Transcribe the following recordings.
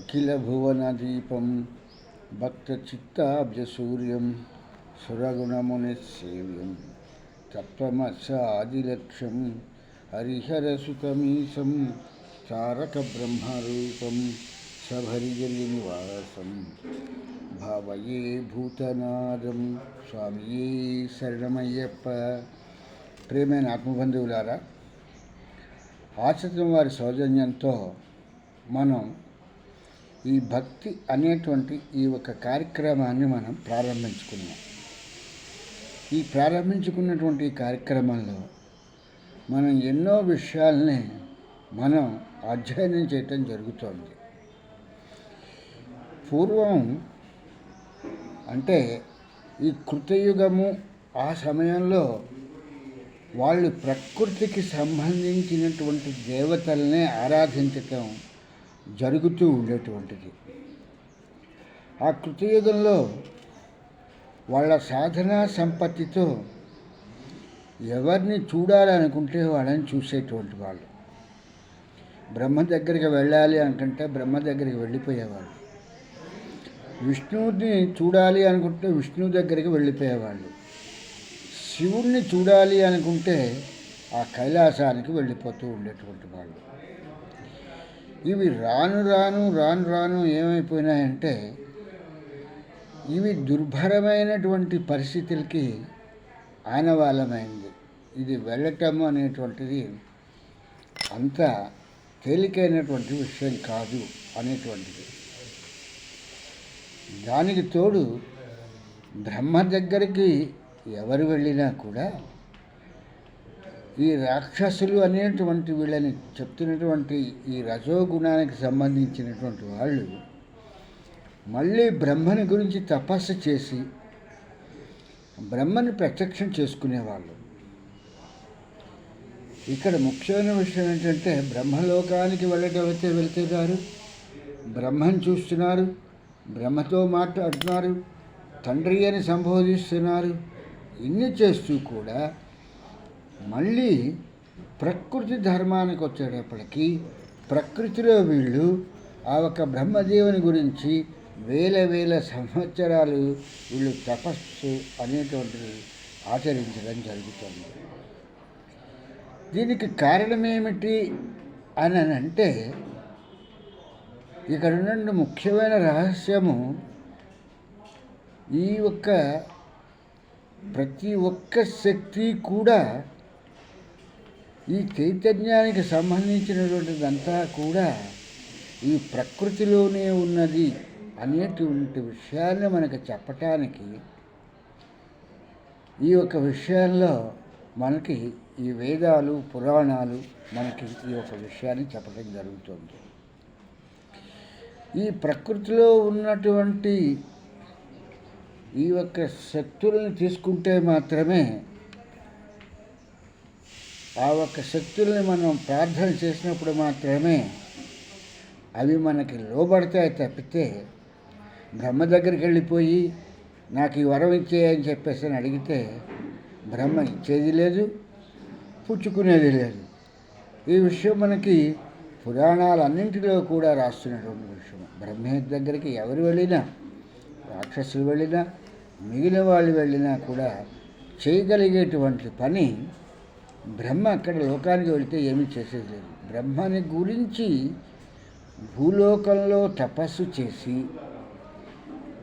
అఖిలభువనదీపం భక్తచిత్తాబ్జసూర్యం సురగుణమునిసేవ్యం తత్వమస్యాదిలక్ష్యం హరిహరసుతమీశం తారకబ్రహ్మరూపం సభరిజనివాసం భావయే భూతనాదం స్వామియే శరణమయ్యప్ప ప్రేమైన ఆత్మబంధువులారా ఆశ్రితం వారి సౌజన్యంతో మనం ఈ భక్తి అనేటువంటి ఈ ఒక కార్యక్రమాన్ని మనం ప్రారంభించుకున్నాం. ఈ ప్రారంభించుకున్నటువంటి ఈ కార్యక్రమంలో మనం ఎన్నో విషయాల్ని మనం అధ్యయనం చేయటం జరుగుతోంది. పూర్వం అంటే ఈ కృతయుగము ఆ సమయంలో వాళ్ళు ప్రకృతికి సంబంధించినటువంటి దేవతల్నే ఆరాధించటం జరుగుతూ ఉండేటువంటిది. ఆ కృతయుగంలో వాళ్ళ సాధనా సంపత్తితో ఎవరిని చూడాలనుకుంటే వాళ్ళని చూసేటువంటి వాళ్ళు. బ్రహ్మ దగ్గరికి వెళ్ళాలి అనుకుంటే బ్రహ్మ దగ్గరికి వెళ్ళిపోయేవాళ్ళు. విష్ణువుని చూడాలి అనుకుంటే విష్ణువు దగ్గరికి వెళ్ళిపోయేవాళ్ళు. శివుణ్ణి చూడాలి అనుకుంటే ఆ కైలాసానికి వెళ్ళిపోతూ ఉండేటువంటి వాళ్ళు. ఇవి రాను రాను రాను రాను ఏమైపోయినాయంటే ఇవి దుర్భరమైనటువంటి పరిస్థితులకి ఆనవాలమైంది. ఇది వెళ్ళటం అనేటువంటిది అంత తేలికైనటువంటి విషయం కాదు అనేటువంటిది. దానికి తోడు బ్రహ్మ దగ్గరికి ఎవరు వెళ్ళినా కూడా ఈ రాక్షసులు అనేటువంటి వీళ్ళని చెప్తున్నటువంటి ఈ రజోగుణానికి సంబంధించినటువంటి వాళ్ళు మళ్ళీ బ్రహ్మని గురించి తపస్సు చేసి బ్రహ్మని ప్రత్యక్షం చేసుకునేవాళ్ళు. ఇక్కడ ముఖ్యమైన విషయం ఏంటంటే బ్రహ్మలోకానికి వెళ్ళటం వెళితే వెళ్తున్నారు. బ్రహ్మని చూస్తున్నారు. బ్రహ్మతో మాట్లాడుతున్నారు. తండ్రి అని సంబోధిస్తున్నారు. ఇన్ని చేస్తూ కూడా మళ్ళీ ప్రకృతి ధర్మానికి వచ్చేటప్పటికీ ప్రకృతిలో వీళ్ళు ఆ ఒక బ్రహ్మదేవుని గురించి వేల వేల సంవత్సరాలు వీళ్ళు తపస్సు అనేటువంటిది ఆచరించడం జరుగుతుంది. దీనికి కారణమేమిటి అని అంటే ఇక్కడ ఉన్న ముఖ్యమైన రహస్యము ఈ ఒక్క ప్రతి ఒక్క శక్తి కూడా ఈ చైతన్యానికి సంబంధించినటువంటిదంతా కూడా ఈ ప్రకృతిలోనే ఉన్నది అనేటువంటి విషయాన్ని మనకు చెప్పటానికి ఈ యొక్క విషయాల్లో మనకి ఈ వేదాలు పురాణాలు మనకి ఈ యొక్క విషయాన్ని చెప్పడం జరుగుతుంది. ఈ ప్రకృతిలో ఉన్నటువంటి ఈ యొక్క శక్తులను తీసుకుంటే మాత్రమే ఆ ఒక్క శక్తుల్ని మనం ప్రార్థన చేసినప్పుడు మాత్రమే అవి మనకి లోబడతాయి తప్పితే బ్రహ్మ దగ్గరికి వెళ్ళిపోయి నాకు ఈ వరం ఇచ్చేయని చెప్పేసి అని అడిగితే బ్రహ్మ ఇచ్చేది లేదు పుచ్చుకునేది లేదు. ఈ విషయం మనకి పురాణాలన్నింటిలో కూడా రాస్తున్నటువంటి విషయం. బ్రహ్మ దగ్గరికి ఎవరు వెళ్ళినా రాక్షసులు వెళ్ళినా మిగిలిన వాళ్ళు వెళ్ళినా కూడా చేయగలిగేటువంటి పని బ్రహ్మ అక్కడ లోకానికి వెళితే ఏమీ చేసేది లేదు. బ్రహ్మని గురించి భూలోకంలో తపస్సు చేసి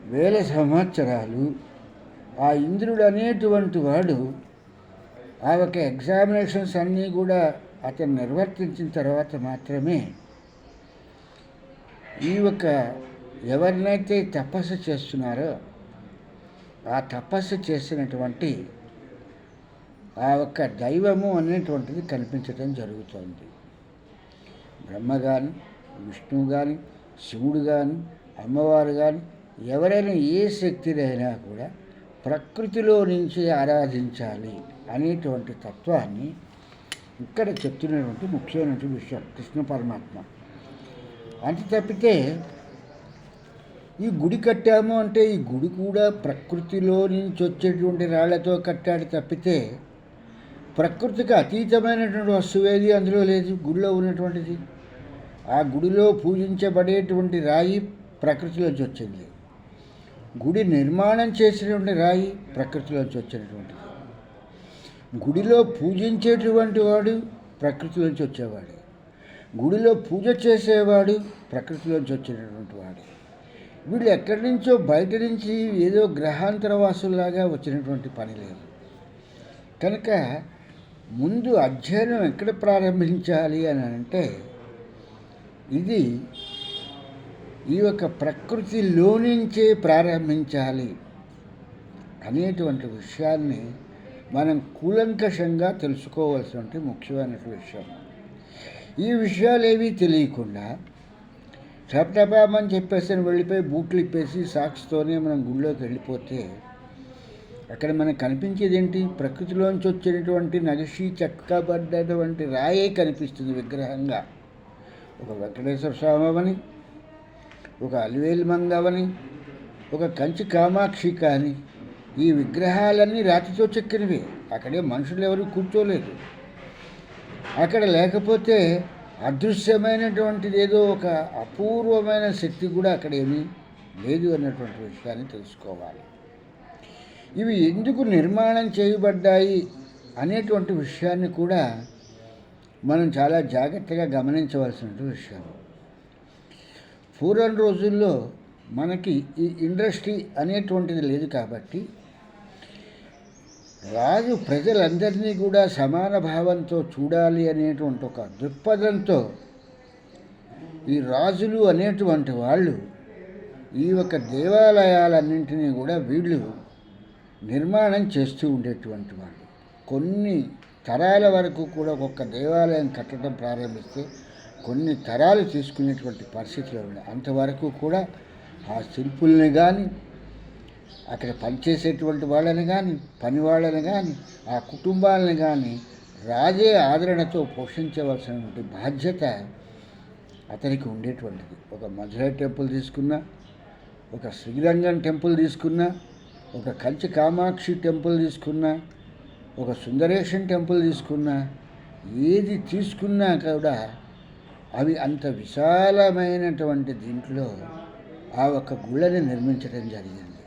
వేల సంవత్సరాలు ఆ ఇంద్రుడు అనేటువంటి వాడు ఆ యొక్క ఎగ్జామినేషన్స్ అన్నీ కూడా అతను నిర్వర్తించిన తర్వాత మాత్రమే ఈ ఒక ఎవరినైతే తపస్సు చేస్తున్నారో ఆ తపస్సు చేసినటువంటి ఆ యొక్క దైవము అనేటువంటిది కనిపించడం జరుగుతుంది. బ్రహ్మ కానీ విష్ణువు కానీ శివుడు కానీ అమ్మవారు కానీ ఎవరైనా ఏ శక్తినైనా కూడా ప్రకృతిలో నుంచి ఆరాధించాలి అనేటువంటి తత్వాన్ని ఇక్కడ చెప్తున్నటువంటి ముఖ్యమైనటువంటి విషయం కృష్ణ పరమాత్మ. అంత తప్పితే ఈ గుడి కట్టాము అంటే ఈ గుడి కూడా ప్రకృతిలో నుంచి వచ్చేటువంటి రాళ్ళతో కట్టాడు తప్పితే ప్రకృతికి అతీతమైనటువంటి వస్తువు ఏది? అందులో లేదు. గుడిలో ఉన్నటువంటిది. ఆ గుడిలో పూజించబడేటువంటి రాయి ప్రకృతిలోంచి వచ్చింది. గుడి నిర్మాణం చేసినటువంటి రాయి ప్రకృతిలోంచి వచ్చినటువంటిది. గుడిలో పూజించేటువంటి వాడు ప్రకృతిలోంచి వచ్చేవాడు. గుడిలో పూజ చేసేవాడు ప్రకృతిలోంచి వచ్చినటువంటి వాడు. వీళ్ళు ఎక్కడి నుంచో బయట నుంచి ఏదో గ్రహాంతర వాసుల్లాగా వచ్చినటువంటి పని లేదు. కనుక ముందు అధ్యయనం ఎక్కడ ప్రారంభించాలి అని అంటే ఇది ఈ యొక్క ప్రకృతిలో నుంచే ప్రారంభించాలి అనేటువంటి విషయాన్ని మనం కూలంకషంగా తెలుసుకోవాల్సినటువంటి ముఖ్యమైనటువంటి విషయం. ఈ విషయాలు ఏవి తెలియకుండా టపటపామని చెప్పేసి వెళ్ళిపోయి బూట్లు ఇప్పేసి సాక్షితోనే మనం గుళ్ళోకి వెళ్ళిపోతే అక్కడ మనకు కనిపించేది ఏంటి? ప్రకృతిలోంచి వచ్చినటువంటి నగిషి చెక్కబడ్డటువంటి రాయే కనిపిస్తుంది విగ్రహంగా. ఒక వెంకటేశ్వర స్వామి అవని ఒక అలివేలు మంగవని ఒక కంచి కామాక్షి కానీ ఈ విగ్రహాలన్నీ రాతితో చెక్కినవి. అక్కడే మనుషులు ఎవరు కూర్చోలేదు. అక్కడ లేకపోతే అదృశ్యమైనటువంటిది ఏదో ఒక అపూర్వమైన శక్తి కూడా అక్కడ ఏమీ లేదు అన్నటువంటి విషయాన్ని తెలుసుకోవాలి. ఇవి ఎందుకు నిర్మాణం చేయబడ్డాయి అనేటువంటి విషయాన్ని కూడా మనం చాలా జాగ్రత్తగా గమనించవలసిన విషయం. పూర్వం రోజుల్లో మనకి ఈ ఇండస్ట్రీ అనేటువంటిది లేదు కాబట్టి రాజు ప్రజలందరినీ కూడా సమాన భావంతో చూడాలి అనేటువంటి ఒక దృక్పథంతో ఈ రాజులు అనేటువంటి వాళ్ళు ఈ యొక్క దేవాలయాలన్నింటినీ కూడా వీళ్ళు నిర్మాణం చేస్తూ ఉండేటువంటి వాళ్ళు. కొన్ని తరాల వరకు కూడా ఒక్కొక్క దేవాలయం కట్టడం ప్రారంభిస్తే కొన్ని తరాలు తీసుకునేటువంటి పరిస్థితులు ఉన్నాయి అంతవరకు కూడా ఆ శిల్పుల్ని కానీ అక్కడ పనిచేసేటువంటి వాళ్ళని కానీ పని వాళ్ళని కానీ ఆ కుటుంబాలని కానీ రాజే ఆదరణతో పోషించవలసినటువంటి బాధ్యత అతనికి ఉండేటువంటిది. ఒక మధురై టెంపుల్ తీసుకున్నా ఒక శ్రీరంగం టెంపుల్ తీసుకున్నా ఒక కంచి కామాక్షి టెంపుల్ తీసుకున్నా ఒక సుందరేశన్ టెంపుల్ తీసుకున్నా ఏది తీసుకున్నా కూడా అవి అంత విశాలమైనటువంటి దీంట్లో ఆ ఒక్క గుళ్ళని నిర్మించడం జరిగింది.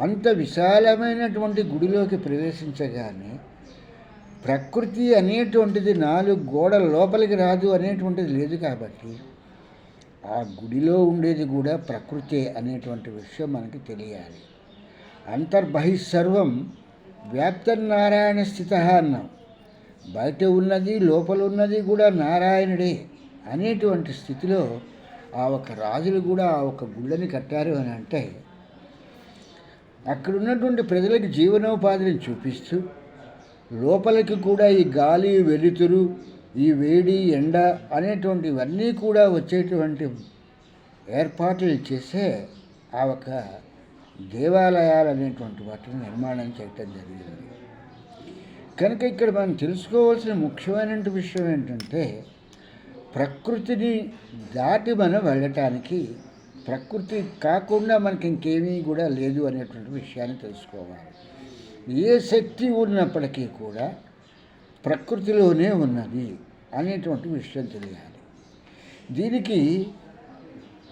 అంత విశాలమైనటువంటి గుడిలోకి ప్రవేశించగానే ప్రకృతి అనేటువంటిది నాలుగు గోడల లోపలికి రాదు అనేటువంటిది లేదు కాబట్టి ఆ గుడిలో ఉండేది కూడా ప్రకృతే అనేటువంటి విషయం మనకి తెలియాలి. అంతర్బహిస్సర్వం వ్యాప్తనారాయణ స్థిత అన్నాం. బయట ఉన్నది లోపల ఉన్నది కూడా నారాయణుడే అనేటువంటి స్థితిలో ఆ ఒక రాజులు కూడా ఆ ఒక గుళ్ళని కట్టారు అని అంటే అక్కడ ఉన్నటువంటి ప్రజలకు జీవనోపాధిని చూపిస్తూ లోపలికి కూడా ఈ గాలి వెలుతురు ఈ వేడి ఎండ అనేటువంటివన్నీ కూడా వచ్చేటువంటి ఏర్పాట్లు చేసే ఆ ఒక దేవాలయాలు అనేటువంటి వాటిని నిర్మాణం చేయటం జరిగింది. కనుక ఇక్కడ మనం తెలుసుకోవాల్సిన ముఖ్యమైన విషయం ఏంటంటే ప్రకృతిని దాటి మనం వెళ్ళటానికి ప్రకృతి కాకుండా మనకి ఇంకేమీ కూడా లేదు అనేటువంటి విషయాన్ని తెలుసుకోవాలి. ఏ శక్తి ఉన్నప్పటికీ కూడా ప్రకృతిలోనే ఉన్నది అనేటువంటి విషయం తెలియాలి. దీనికి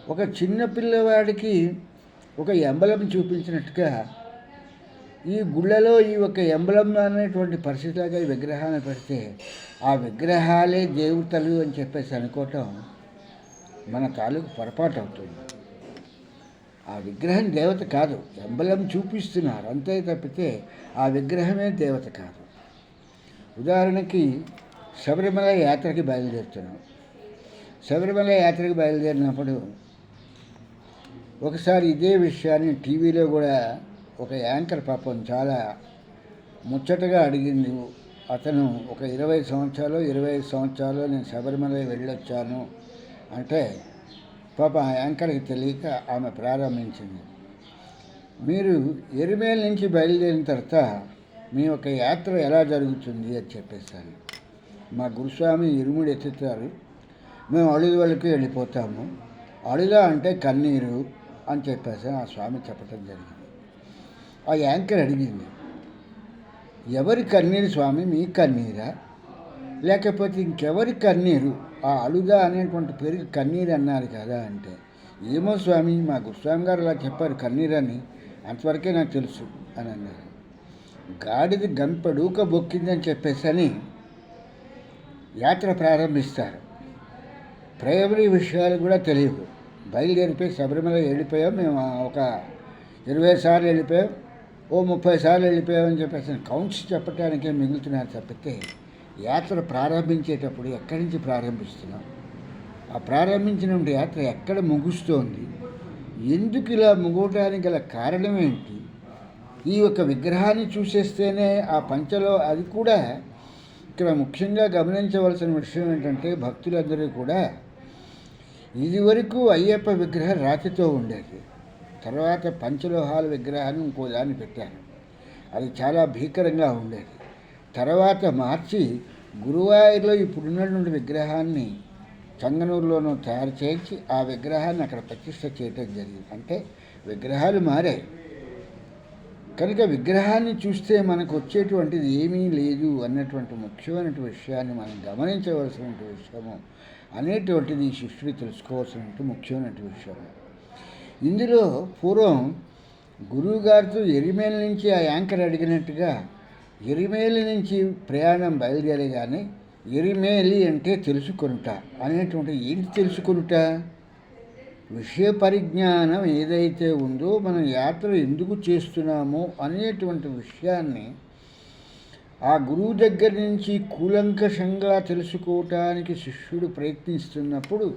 ఒక చిన్న పిల్లవాడికి ఒక ఎంబలం చూపించినట్టుగా ఈ గుళ్ళలో ఈ ఒక ఎంబలం అనేటువంటి పరిస్థితిలాగా ఈ విగ్రహాన్ని పెడితే ఆ విగ్రహాలే దేవతలు అని చెప్పేసి అనుకోవటం మన తాలూకు పొరపాటు అవుతుంది. ఆ విగ్రహం దేవత కాదు ఎంబలం చూపిస్తున్నారు. అంతే తప్పితే ఆ విగ్రహమే దేవత కాదు. ఉదాహరణకి శబరిమల యాత్రకి బయలుదేరుతున్నాం. శబరిమల యాత్రకి బయలుదేరినప్పుడు ఒకసారి ఇదే విషయాన్ని టీవీలో కూడా ఒక యాంకర్ పాపం చాలా ముచ్చటగా అడిగింది. అతను ఒక ఇరవై సంవత్సరాలు ఇరవై ఐదు సంవత్సరాలు నేను శబరిమల వెళ్ళొచ్చాను అంటే పాప ఆ యాంకర్కి తెలియక ఆమె ప్రారంభించింది. మీరు ఎరిమేల నుంచి బయలుదేరిన తర్వాత మీ యొక్క యాత్ర ఎలా జరుగుతుంది అని చెప్పేసాను మా గురుస్వామి ఇరుముడు ఎత్తుతారు. మేము అడుగు వాళ్ళకి వెళ్ళిపోతాము. అడుగా అంటే కన్నీరు అని చెప్పేసి ఆ స్వామి చెప్పటం జరిగింది. ఆ యాంకర్ అడిగింది ఎవరి కన్నీరు స్వామి? మీ కన్నీరా? లేకపోతే ఇంకెవరి కన్నీరు? ఆ అలుదా అనేటువంటి పేరు కన్నీరు అన్నారు కదా అంటే ఏమో స్వామి మా గురుస్వామి గారు అలా చెప్పారు కన్నీరు అని అంతవరకే నాకు తెలుసు అని అన్నారు. గాడిది గంపెడూక బొక్కిందని చెప్పేసి అని యాత్ర ప్రారంభిస్తారు. ప్రైమరీ విషయాలు కూడా తెలియవు. బయలుదేరిపోయి శబరిమల వెళ్ళిపోయాం. మేము ఒక ఇరవై సార్లు వెళ్ళిపోయాం. ఓ ముప్పై సార్లు వెళ్ళిపోయామని చెప్పేసి కౌంట్స్ చెప్పటానికే మిగులుతున్నారు తప్పితే యాత్ర ప్రారంభించేటప్పుడు ఎక్కడి నుంచి ప్రారంభిస్తున్నాం? ఆ ప్రారంభించిన యాత్ర ఎక్కడ ముగుస్తోంది? ఎందుకు ఇలా ముగవటానికి గల కారణం ఏంటి? ఈ యొక్క విగ్రహాన్ని చూసేస్తేనే ఆ పంచలో అది కూడా ఇక్కడ ముఖ్యంగా గమనించవలసిన విషయం ఏంటంటే భక్తులందరూ కూడా ఇదివరకు అయ్యప్ప విగ్రహం రాతితో ఉండేది. తర్వాత పంచలోహాల విగ్రహాన్ని ఇంకో దాన్ని పెట్టారు. అది చాలా భీకరంగా ఉండేది. తర్వాత మార్చి గురువాయూరులో ఇప్పుడున్నటువంటి విగ్రహాన్ని చంగనూరులోనూ తయారు చేయించి ఆ విగ్రహాన్ని అక్కడ ప్రతిష్ట చేయటం జరిగింది. అంటే విగ్రహాలు మారాయి. కనుక విగ్రహాన్ని చూస్తే మనకు వచ్చేటువంటిది ఏమీ లేదు అన్నటువంటి ముఖ్యమైన విషయాన్ని మనం గమనించవలసినటువంటి విషయము అనేటువంటిది ఈ శిష్యుడు తెలుసుకోవాల్సినటువంటి ముఖ్యమైన విషయం. ఇందులో పూర్వం గురువుగారితో ఎరిమేల నుంచి ఆ యాంకర్ అడిగినట్టుగా ఎరిమేలి నుంచి ప్రయాణం బయలుదేరగానే ఎరిమేలి అంటే తెలుసుకొనుట అనేటువంటి ఏంటి తెలుసుకొనుట? విషయ పరిజ్ఞానం ఏదైతే ఉందో మనం యాత్ర ఎందుకు చేస్తున్నామో అనేటువంటి విషయాన్ని ఆ గురువు దగ్గర నుంచి కూలంకషంగా తెలుసుకోవటానికి శిష్యుడు ప్రయత్నిస్తున్నప్పుడు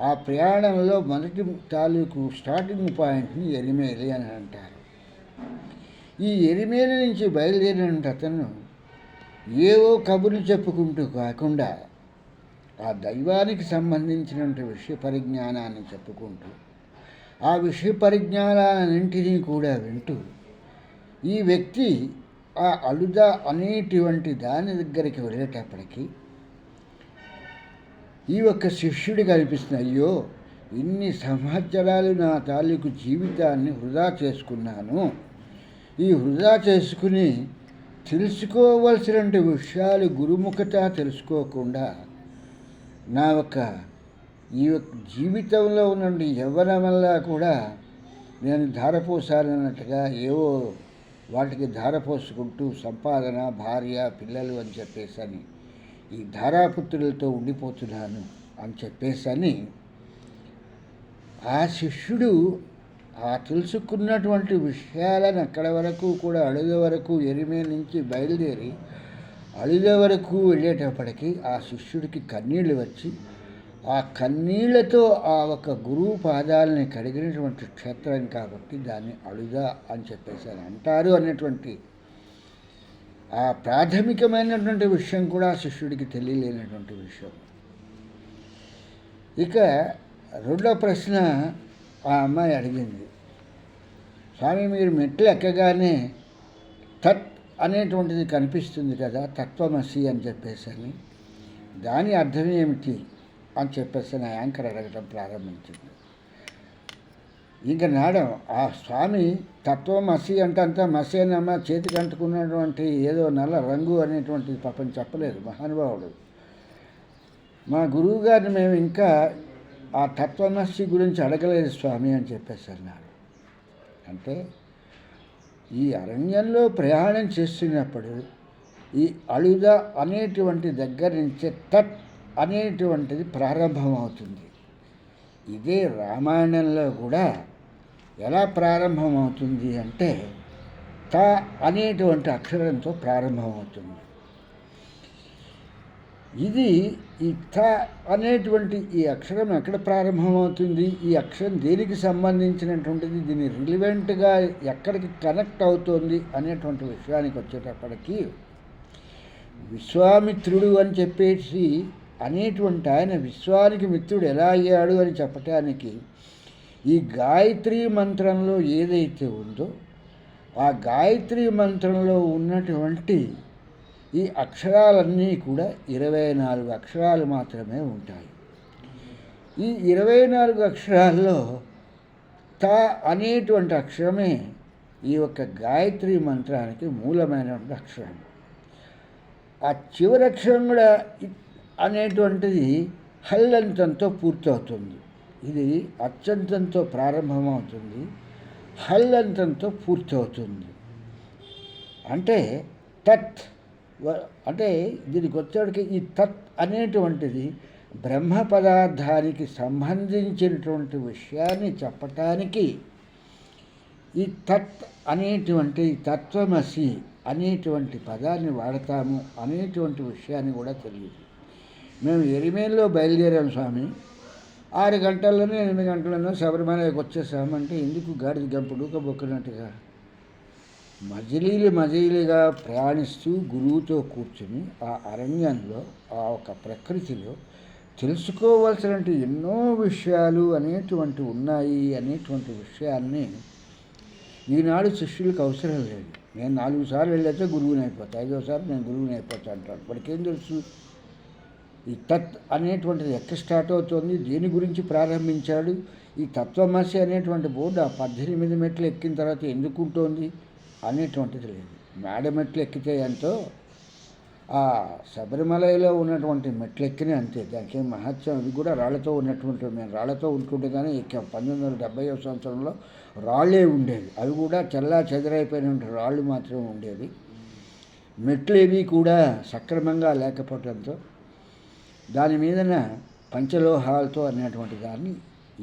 ఆ ప్రయాణంలో మొదటి తాలూకు స్టార్టింగ్ పాయింట్ని ఎరిమేలి అని అంటారు. ఈ ఎరిమేలి నుంచి బయలుదేరిన అతను ఏవో కబుర్లు చెప్పుకుంటూ కాకుండా ఆ దైవానికి సంబంధించినటువంటి విషయ పరిజ్ఞానాన్ని చెప్పుకుంటూ ఆ విషయ పరిజ్ఞానాలన్నింటినీ కూడా వింటూ ఈ వ్యక్తి ఆ అలుద అనేటువంటి దాని దగ్గరికి వెళ్ళేటప్పటికి ఈ ఒక్క శిష్యుడు కనిపిస్తుంది అయ్యో ఇన్ని సంవత్సరాలు నా తాలూకు జీవితాన్ని వృధా చేసుకున్నాను. ఈ వృధా చేసుకుని తెలుసుకోవలసిన విషయాలు గురుముఖత తెలుసుకోకుండా నా యొక్క ఈ యొక్క జీవితంలో ఉన్న యవ్వనం వల్ల కూడా నేను ధారపోసాలన్నట్టుగా ఏవో వాటికి ధార పోసుకుంటూ సంపాదన భార్య పిల్లలు అని చెప్పేసని ఈ ధారాపుత్రులతో ఉండిపోతున్నాను అని చెప్పేసని ఆ శిష్యుడు ఆ తెలుసుకున్నటువంటి విషయాలను అక్కడ వరకు కూడా అడుగ వరకు ఎరిమే నుంచి బయలుదేరి అడుగ వరకు వెళ్ళేటప్పటికి ఆ శిష్యుడికి కన్నీళ్ళు వచ్చి ఆ కన్నీళ్ళతో ఆ ఒక గురువు పాదాలని కడిగినటువంటి క్షేత్రం కాబట్టి దాన్ని అడుగ అని చెప్పేసి అని అంటారు అనేటువంటి ఆ ప్రాథమికమైనటువంటి విషయం కూడా శిష్యుడికి తెలియలేనటువంటి విషయం. ఇక రెండో ప్రశ్న ఆ అమ్మాయి అడిగింది స్వామి మీరు మెట్లు ఎక్కగానే తత్ అనేటువంటిది కనిపిస్తుంది కదా తత్వమసి అని చెప్పేసి అని. దాని అర్థం ఏమిటి? అని చెప్పేసి నా యాంకర్ అడగటం ప్రారంభించింది. ఇంక నాడం ఆ స్వామి తత్వం మసి అంటే అంతా మసేనమ్మ చేతికి అంటుకున్నటువంటి ఏదో నల్ల రంగు అనేటువంటి పాపం చెప్పలేదు మహానుభావుడు. మా గురువు గారిని మేము ఇంకా ఆ తత్వమసి గురించి అడగలేదు స్వామి అని చెప్పేసి అన్నారు. అంటే ఈ అరణ్యంలో ప్రయాణం చేస్తున్నప్పుడు ఈ అళుద అనేటువంటి దగ్గర నుంచే తత్ అనేటువంటిది ప్రారంభమవుతుంది. ఇదే రామాయణంలో కూడా ఎలా ప్రారంభమవుతుంది అంటే త అనేటువంటి అక్షరంతో ప్రారంభమవుతుంది. ఇది ఈ థ అనేటువంటి ఈ అక్షరం ఎక్కడ ప్రారంభమవుతుంది? ఈ అక్షరం దేనికి సంబంధించినటువంటిది? దీన్ని రిలివెంట్గా ఎక్కడికి కనెక్ట్ అవుతుంది? అనేటువంటి విషయానికి వచ్చేటప్పటికీ విశ్వామిత్రుడు అని చెప్పేసి అనేటువంటి ఆయన విశ్వానికి మిత్రుడు ఎలా అయ్యాడు అని చెప్పటానికి ఈ గాయత్రి మంత్రంలో ఏదైతే ఉందో ఆ గాయత్రి మంత్రంలో ఉన్నటువంటి ఈ అక్షరాలన్నీ కూడా ఇరవై నాలుగు అక్షరాలు మాత్రమే ఉంటాయి. ఈ ఇరవై నాలుగు అక్షరాల్లో త అనేటువంటి అక్షరమే ఈ యొక్క గాయత్రి మంత్రానికి మూలమైనటువంటి అక్షరం. ఆ చివరి అక్షరం కూడా అనేటువంటిది హల్లంతంతో పూర్తవుతుంది. ఇది అత్యంతంతో ప్రారంభమవుతుంది. హల్లంతంతో పూర్తవుతుంది. అంటే తత్ అంటే దీనికి వచ్చేటికి ఈ తత్ అనేటువంటిది బ్రహ్మ పదార్థానికి సంబంధించినటువంటి విషయాన్ని చెప్పటానికి ఈ తత్ అనేటువంటి తత్వమసి అనేటువంటి పదాన్ని వాడతాము అనేటువంటి విషయాన్ని కూడా తెలియదు. మేము ఎరిమేల్లో బయలుదేరాం స్వామి. ఆరు గంటల్లోనే ఎనిమిది గంటల్లోనో శబరిమలకి వచ్చేసామంటే ఎందుకు గాడిద గంపుడు బొక్కినట్టుగా మజిలీలు మజిలీలుగా ప్రయాణిస్తూ గురువుతో కూర్చుని ఆ అరణ్యంలో ఆ ఒక ప్రకృతిలో తెలుసుకోవాల్సినటువంటి ఎన్నో విషయాలు అనేటువంటి ఉన్నాయి అనేటువంటి విషయాన్ని ఈనాడు శిష్యులకు అవసరం లేదు. నేను నాలుగు సార్లు వెళ్ళైతే గురువుని అయిపోతా ఐదోసారి నేను గురువుని అయిపోతా అంటాడు. ఇప్పటికేం తెలుసు? ఈ తత్ అనేటువంటిది ఎక్కడ స్టార్ట్ అవుతుంది దీని గురించి ప్రారంభించాడు ఈ తత్వమసి అనేటువంటి బోర్డు ఆ పద్దెనిమిది మెట్లు ఎక్కిన తర్వాత ఎందుకు ఉంటుంది అనేటువంటిది లేదు. మేడ మెట్లు ఎక్కితే ఎంతో ఆ శబరిమలలో ఉన్నటువంటి మెట్లు ఎక్కినే అంతే. దానికి మహత్యం? అది కూడా రాళ్ళతో ఉన్నటువంటి మేము రాళ్ళతో ఉంటుండగానే ఎక్కాం. పంతొమ్మిది వందల డెబ్బై సంవత్సరంలో రాళ్ళే ఉండేవి. అవి కూడా చల్లా చెదరైపోయిన రాళ్ళు మాత్రమే ఉండేవి. మెట్లు ఏవి కూడా సక్రమంగా లేకపోవడంతో దాని మీదన పంచలోహాలతో అనేటువంటి దాన్ని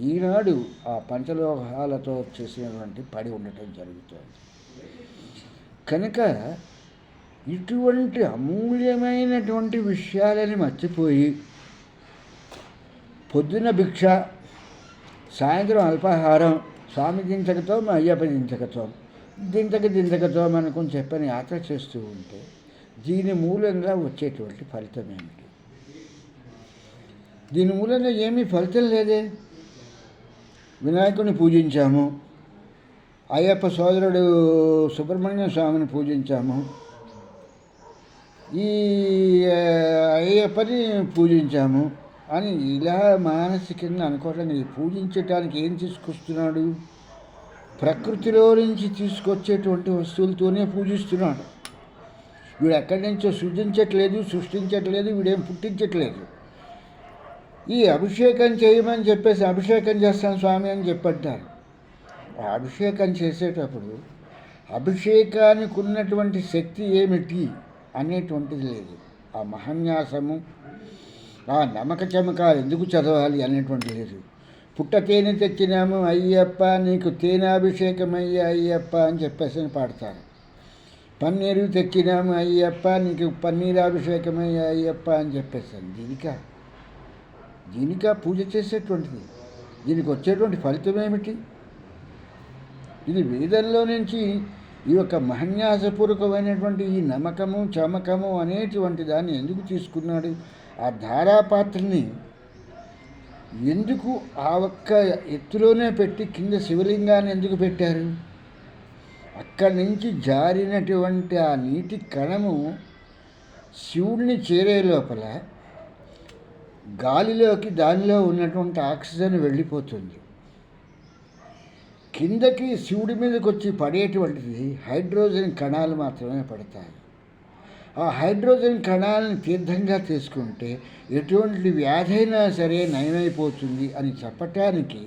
ఈనాడు ఆ పంచలోహాలతో చేసినటువంటి పడి ఉండటం జరుగుతుంది. కనుక ఇటువంటి అమూల్యమైనటువంటి విషయాలని మర్చిపోయి పొద్దున భిక్ష సాయంత్రం అల్పాహారం స్వామి దించకతో మా అయ్యప్ప దించకతో దింతక దింతకతో అనుకుని చెప్పని యాత్ర చేస్తూ ఉంటే దీని మూలంగా వచ్చేటువంటి ఫలితం ఏమిటి? దీని మూలంగా ఏమీ ఫలితం లేదే. వినాయకుని పూజించాము. అయ్యప్ప సోదరుడు సుబ్రహ్మణ్య స్వామిని పూజించాము. ఈ అయ్యప్పని పూజించాము. అని ఇలా మానసికంగా అనుకోవడానికి పూజించటానికి ఏం తీసుకొస్తున్నాడు? ప్రకృతిలో నుంచి తీసుకొచ్చేటువంటి వస్తువులతోనే పూజిస్తున్నాడు. వీడు ఎక్కడి నుంచో సృజించట్లేదు సృష్టించట్లేదు వీడేం పుట్టించట్లేదు. ఈ అభిషేకం చేయమని చెప్పేసి అభిషేకం చేస్తాను స్వామి అని చెప్పంటారు. అభిషేకం చేసేటప్పుడు అభిషేకానికి ఉన్నటువంటి శక్తి ఏమిటి అనేటువంటిది లేదు. ఆ మహన్యాసము ఆ నమ్మక చమకాలు ఎందుకు చదవాలి అనేటువంటి లేదు. పుట్ట తేనె తెచ్చినాము అయ్యప్ప నీకు తేనాభిషేకం అయ్యా అయ్యప్ప అని చెప్పేసి అని పాడతారు. పన్నీరు తెచ్చినాము అయ్యప్ప నీకు పన్నీరాభిషేకం అయ్యా అయ్యప్ప అని చెప్పేసాను దీనికా దీనికా పూజ చేసేటువంటిది. దీనికి వచ్చేటువంటి ఫలితం ఏమిటి? ఇది వేదల్లో నుంచి ఈ యొక్క మహన్యాసపూర్వకమైనటువంటి ఈ నమ్మకము చమకము అనేటువంటి దాన్ని ఎందుకు తీసుకున్నాడు? ఆ ధారాపాత్రని ఎందుకు ఆ ఒక్క ఎత్తులోనే పెట్టి కింద శివలింగాన్ని ఎందుకు పెట్టారు? అక్కడి నుంచి జారినటువంటి ఆ నీటి కణము శివుడిని చేరే లోపల గాలిలోకి దానిలో ఉన్నటువంటి ఆక్సిజన్ వెళ్ళిపోతుంది. కిందకి శివుడి మీదకి వచ్చి పడేటువంటిది హైడ్రోజన్ కణాలు మాత్రమే పడతాయి. ఆ హైడ్రోజన్ కణాలను తీర్థంగా తీసుకుంటే ఎటువంటి వ్యాధైనా సరే నయమైపోతుంది అని చెప్పటానికి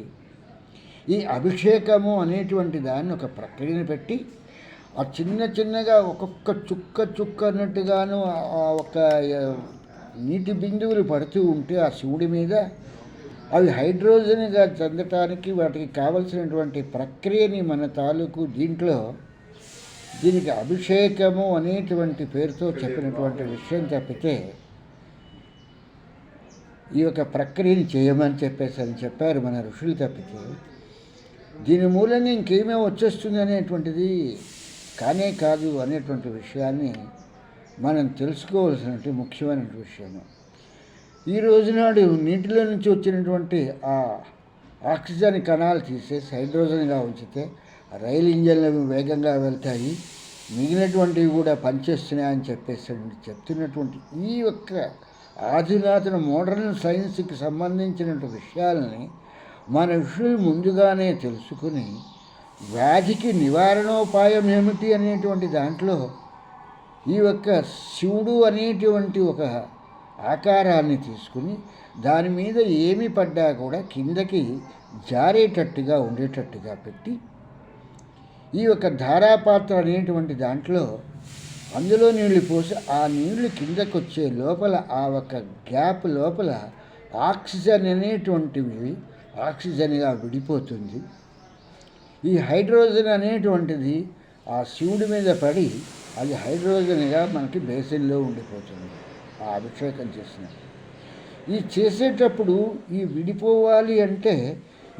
ఈ అభిషేకము అనేటువంటి దాన్ని ఒక ప్రక్రియను పెట్టి ఆ చిన్న చిన్నగా ఒక్కొక్క చుక్క చుక్క అన్నట్టుగాను ఆ ఒక నీటి బిందువులు పడుతూ ఉంటే ఆ శివుడి మీద అవి హైడ్రోజన్గా చెందటానికి వాటికి కావలసినటువంటి ప్రక్రియని మన తాలూకు దీంట్లో దీనికి అభిషేకము అనేటువంటి పేరుతో చెప్పినటువంటి విషయం తప్పితే ఈ యొక్క ప్రక్రియని చేయమని చెప్పేసి అని చెప్పారు మన ఋషులు తప్పితే. దీని మూలంగా ఇంకేమేమి వచ్చేస్తుంది అనేటువంటిది కానే కాదు అనేటువంటి విషయాన్ని మనం తెలుసుకోవాల్సినటువంటి ముఖ్యమైన విషయము. ఈ రోజునాడు నీటిలో నుంచి వచ్చినటువంటి ఆ ఆక్సిజన్ కణాలు తీసేసి హైడ్రోజన్గా ఉంచితే రైలు ఇంజన్లు వేగంగా వెళ్తాయి మిగిలినటువంటివి కూడా పనిచేస్తున్నాయని చెప్పేసి చెప్తున్నటువంటి ఈ యొక్క ఆధునాతన మోడర్న్ సైన్స్కి సంబంధించినటువంటి విషయాలని మన విషయం ముందుగానే తెలుసుకుని వ్యాధికి నివారణోపాయం ఏమిటి అనేటువంటి దాంట్లో ఈ యొక్క శివుడు అనేటువంటి ఒక ఆకారాన్ని తీసుకుని దాని మీద ఏమి పడ్డా కూడా కిందకి జారేటట్టుగా ఉండేటట్టుగా పెట్టి ఈ యొక్క ధారాపాత్ర అనేటువంటి దాంట్లో అందులో నీళ్ళు పోసి ఆ నీళ్ళు కిందకు వచ్చే లోపల ఆ ఒక గ్యాప్ లోపల ఆక్సిజన్ అనేటువంటివి ఆక్సిజన్గా విడిపోతుంది. ఈ హైడ్రోజన్ అనేటువంటిది ఆ శివుడి మీద పడి అది హైడ్రోజన్గా మనకి బేసిన్లో ఉండిపోతుంది. ఆ అభిషేకం చేసినప్పుడు. ఈ చేసేటప్పుడు ఈ విడిపోవాలి అంటే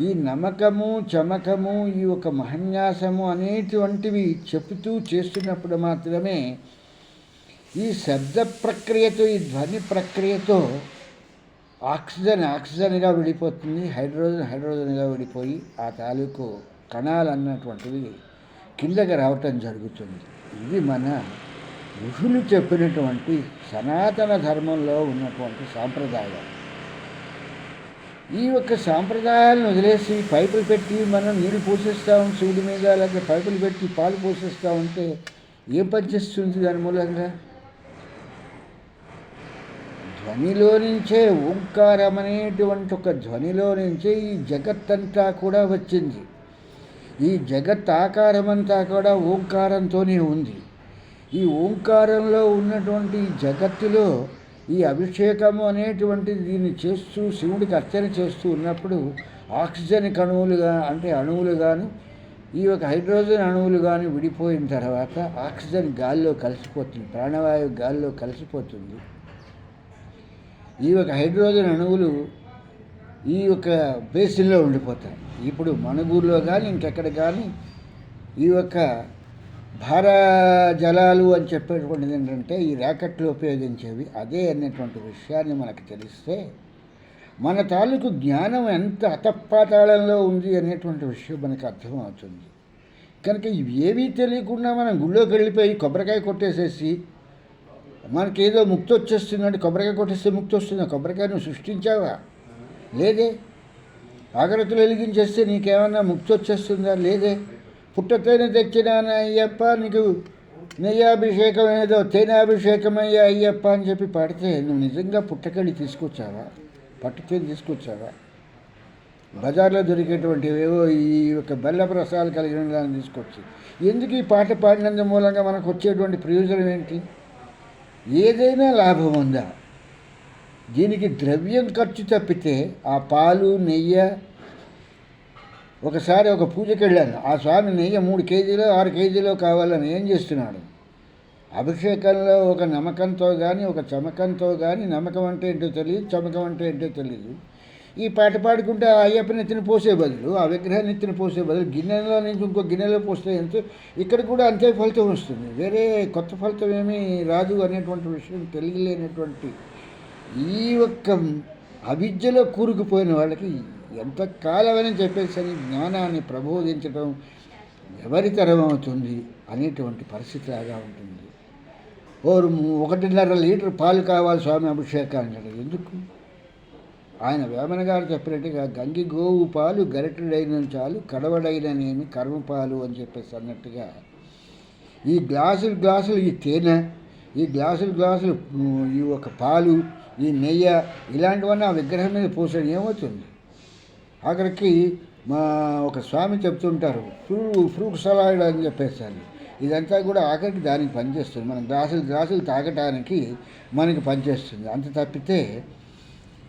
ఈ నమ్మకము చమకము ఈ ఒక మహన్యాసము అనేటువంటివి చెబుతూ చేస్తున్నప్పుడు మాత్రమే ఈ శబ్ద ప్రక్రియతో ఈ ధ్వని ప్రక్రియతో ఆక్సిజన్ ఆక్సిజన్గా విడిపోతుంది హైడ్రోజన్ హైడ్రోజన్గా విడిపోయి ఆ తాలూకు కణాలు అన్నటువంటివి కిందకి రావటం జరుగుతుంది. ఇది మన ఋషులు చెప్పినటువంటి సనాతన ధర్మంలో ఉన్నటువంటి సాంప్రదాయం ఈ యొక్క సాంప్రదాయాలను వదిలేసి పైపులు పెట్టి మనం నీళ్ళు పోసేస్తాం శివుడి మీద లేకపోతే పైపులు పెట్టి పాలు పోసేస్తా ఉంటే ఏం పనిచేస్తుంది దాని మూలంగా? ధ్వనిలో నుంచే ఓంకారం అనేటువంటి ఒక ధ్వనిలో నుంచే ఈ జగత్తంతా కూడా వచ్చింది. ఈ జగత్ ఆకారమంతా కూడా ఓంకారంతోనే ఉంది. ఈ ఓంకారంలో ఉన్నటువంటి జగత్తులో ఈ అభిషేకము అనేటువంటి దీన్ని చేస్తూ శివుడికి అర్చన చేస్తూ ఉన్నప్పుడు ఆక్సిజన్ కణువులుగా అంటే అణువులు కానీ ఈ యొక్క హైడ్రోజన్ అణువులు కానీ విడిపోయిన తర్వాత ఆక్సిజన్ గాల్లో కలిసిపోతుంది ప్రాణవాయువు గాల్లో కలిసిపోతుంది. ఈ యొక్క హైడ్రోజన్ అణువులు ఈ యొక్క బేసిన్లో ఉండిపోతాయి. ఇప్పుడు మణుగూరులో కానీ ఇంకెక్కడ కానీ ఈ యొక్క భార జలాలు అని చెప్పేటువంటిది ఏంటంటే ఈ ర్యాకెట్లు ఉపయోగించేవి. అదే అనేటువంటి విషయాన్ని మనకు తెలిస్తే మన తాలూకు జ్ఞానం ఎంత అతపాతాళంలో ఉంది అనేటువంటి విషయం మనకు అర్థమవుతుంది. కనుక ఇవి ఏవీ తెలియకుండా మనం గుళ్ళోకి వెళ్ళిపోయి కొబ్బరికాయ కొట్టేసేసి మనకేదో ముక్తి వచ్చేస్తుందంటే కొబ్బరికాయ కొట్టేస్తే ముక్తి వస్తుందా కొబ్బరికాయ నువ్వు సృష్టించావా? లేదే. ఆగరతులు వెలిగించేస్తే నీకేమన్నా ముక్తి వచ్చేస్తుందా లేదే. పుట్ట తెచ్చినా అయ్యప్ప నీకు నెయ్యాభిషేకం ఏదో తేనాభిషేకమయ్యా అయ్యప్ప అని చెప్పి పాడితే నువ్వు నిజంగా పుట్టకెళ్ళి తీసుకొచ్చావా? పట్టు తీసుకొచ్చావా? బజార్లో దొరికేటువంటి ఏవో ఈ యొక్క బెల్ల రసాలు కలిగిన దాన్ని తీసుకొచ్చి. ఎందుకు ఈ పాట పాడినందు మూలంగా మనకు వచ్చేటువంటి ప్రయోజనం ఏంటి? ఏదైనా లాభం ఉందా? దీనికి ద్రవ్యం ఖర్చు తప్పితే ఆ పాలు నెయ్యి ఒకసారి ఒక పూజకి వెళ్ళాను. ఆ స్వామి నెయ్యి మూడు కేజీలు ఆరు కేజీలో కావాలని ఏం చేస్తున్నాడు? అభిషేకంలో ఒక నమ్మకంతో కానీ ఒక చమకంతో కానీ నమ్మకం అంటే ఏంటో తెలియదు చమకం అంటే ఏంటో తెలియదు. ఈ పాట పాడుకుంటే ఆ అయ్యప్పని ఎత్తిన పోసే బదులు ఆ విగ్రహం ఎత్తిన పోసే బదులు గిన్నెలో నుంచి ఇంకో గిన్నెలో పోస్తే ఎంత ఇక్కడ కూడా అంతే ఫలితం వస్తుంది. వేరే కొత్త ఫలితం ఏమీ రాదు అనేటువంటి విషయం తెలియలేనటువంటి ఈ ఒక్క అవిద్యలో కూరుకుపోయిన వాళ్ళకి ఎంత కాలమని చెప్పేసి అని జ్ఞానాన్ని ప్రబోధించడం ఎవరి తరం అవుతుంది అనేటువంటి పరిస్థితి లాగా ఉంటుంది ఓ ఒకటిన్నర లీటర్ పాలు కావాలి స్వామి అభిషేకాన్ని అంటే ఎందుకు? ఆయన వేమన గారు చెప్పినట్టుగా గంగి గోవు పాలు గరిటెడైన చాలు కడవడైననేమి కర్మ పాలు అని చెప్పేసి అన్నట్టుగా ఈ గ్లాసులు గ్లాసులు ఈ తేనె ఈ గ్లాసులు గ్లాసులు ఈ ఒక పాలు ఈ నెయ్య ఇలాంటివన్నీ ఆ విగ్రహం మీద పోసడం ఏమవుతుంది? ఆఖరికి మా ఒక స్వామి చెప్తుంటారు ఫ్రూ ఫ్రూట్ సలాడ్ అని చెప్పేసాను. ఇదంతా కూడా ఆఖరికి దానికి పనిచేస్తుంది. మనం గ్లాసులు గ్లాసులు తాగటానికి మనకి పనిచేస్తుంది. అంత తప్పితే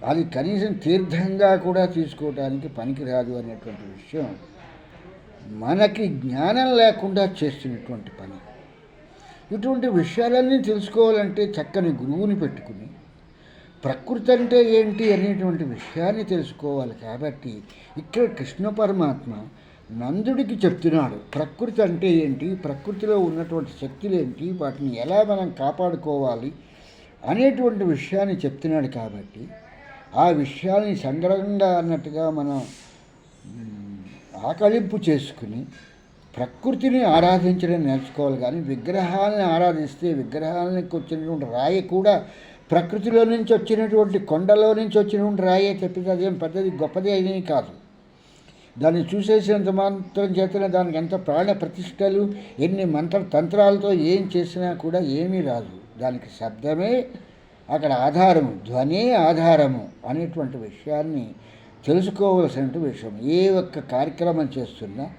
అది కనీసం తీర్థంగా కూడా తీసుకోవడానికి పనికిరాదు అనేటువంటి విషయం మనకి జ్ఞానం లేకుండా చేస్తున్నటువంటి పని. ఇటువంటి విషయాలన్నీ తెలుసుకోవాలంటే చక్కని గురువుని పెట్టుకుని ప్రకృతి అంటే ఏంటి అనేటువంటి విషయాన్ని తెలుసుకోవాలి కాబట్టి ఇక్కడ కృష్ణ పరమాత్మ నందుడికి చెప్తున్నాడు ప్రకృతి అంటే ఏంటి? ప్రకృతిలో ఉన్నటువంటి శక్తులు ఏంటి? వాటిని ఎలా మనం కాపాడుకోవాలి? అనేటువంటి విషయాన్ని చెప్తున్నాడు కాబట్టి ఆ విషయాల్ని సంగ్రహంగా అన్నట్టుగా మనం ఆకలింపు చేసుకుని ప్రకృతిని ఆరాధించడం నేర్చుకోవాలి. కానీ విగ్రహాలను ఆరాధిస్తే విగ్రహాలకు వచ్చినటువంటి రాయి కూడా ప్రకృతిలో నుంచి వచ్చినటువంటి కొండలో నుంచి వచ్చినటువంటి రాయే తప్పితే అదేం పెద్దది గొప్పది అయినవి కాదు. దాన్ని చూసేసినంత మాత్రం చేతనే దానికి ఎంత ప్రాణ ప్రతిష్టలు ఎన్ని మంత్ర తంత్రాలతో ఏం చేసినా కూడా ఏమీ రాదు. దానికి శబ్దమే అక్కడ ఆధారము ధ్వనే ఆధారము అనేటువంటి విషయాన్ని తెలుసుకోవలసినటువంటి విషయం. ఏ ఒక్క కార్యక్రమం చేస్తున్నా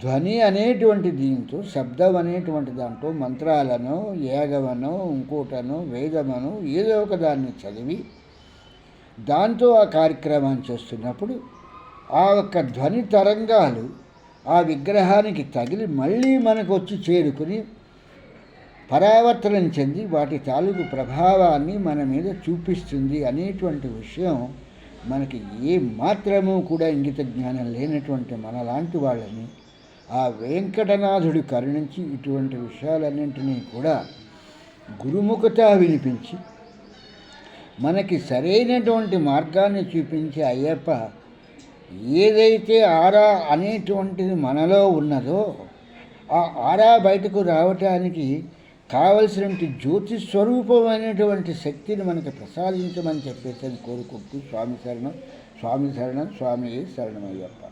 ధ్వని అనేటువంటి దీంతో శబ్దం అనేటువంటి దాంట్లో మంత్రాలను యాగమనో ఇంకోటనో వేదమనో ఏదో ఒక దాన్ని చదివి దాంతో ఆ కార్యక్రమాన్ని చేస్తున్నప్పుడు ఆ యొక్క ధ్వని తరంగాలు ఆ విగ్రహానికి తగిలి మళ్ళీ మనకు వచ్చి చేరుకుని పరావర్తనం చెంది వాటి తాలూకు ప్రభావాన్ని మన మీద చూపిస్తుంది అనేటువంటి విషయం మనకి ఏ మాత్రము కూడా ఇంగిత జ్ఞానం లేనటువంటి మనలాంటి వాళ్ళని ఆ వెంకటనాథుడు కరుణించి ఇటువంటి విషయాలన్నింటినీ కూడా గురుముఖత వినిపించి మనకి సరైనటువంటి మార్గాన్ని చూపించే అయ్యప్ప ఏదైతే ఆరా అనేటువంటిది మనలో ఉన్నదో ఆ ఆరా బయటకు రావటానికి కావలసినటువంటి జ్యోతి స్వరూపమైనటువంటి శక్తిని మనకి ప్రసాదించమని చెప్పేసి అని కోరుకుంటూ స్వామి శరణం స్వామి శరణం స్వామి శరణం అయ్యప్ప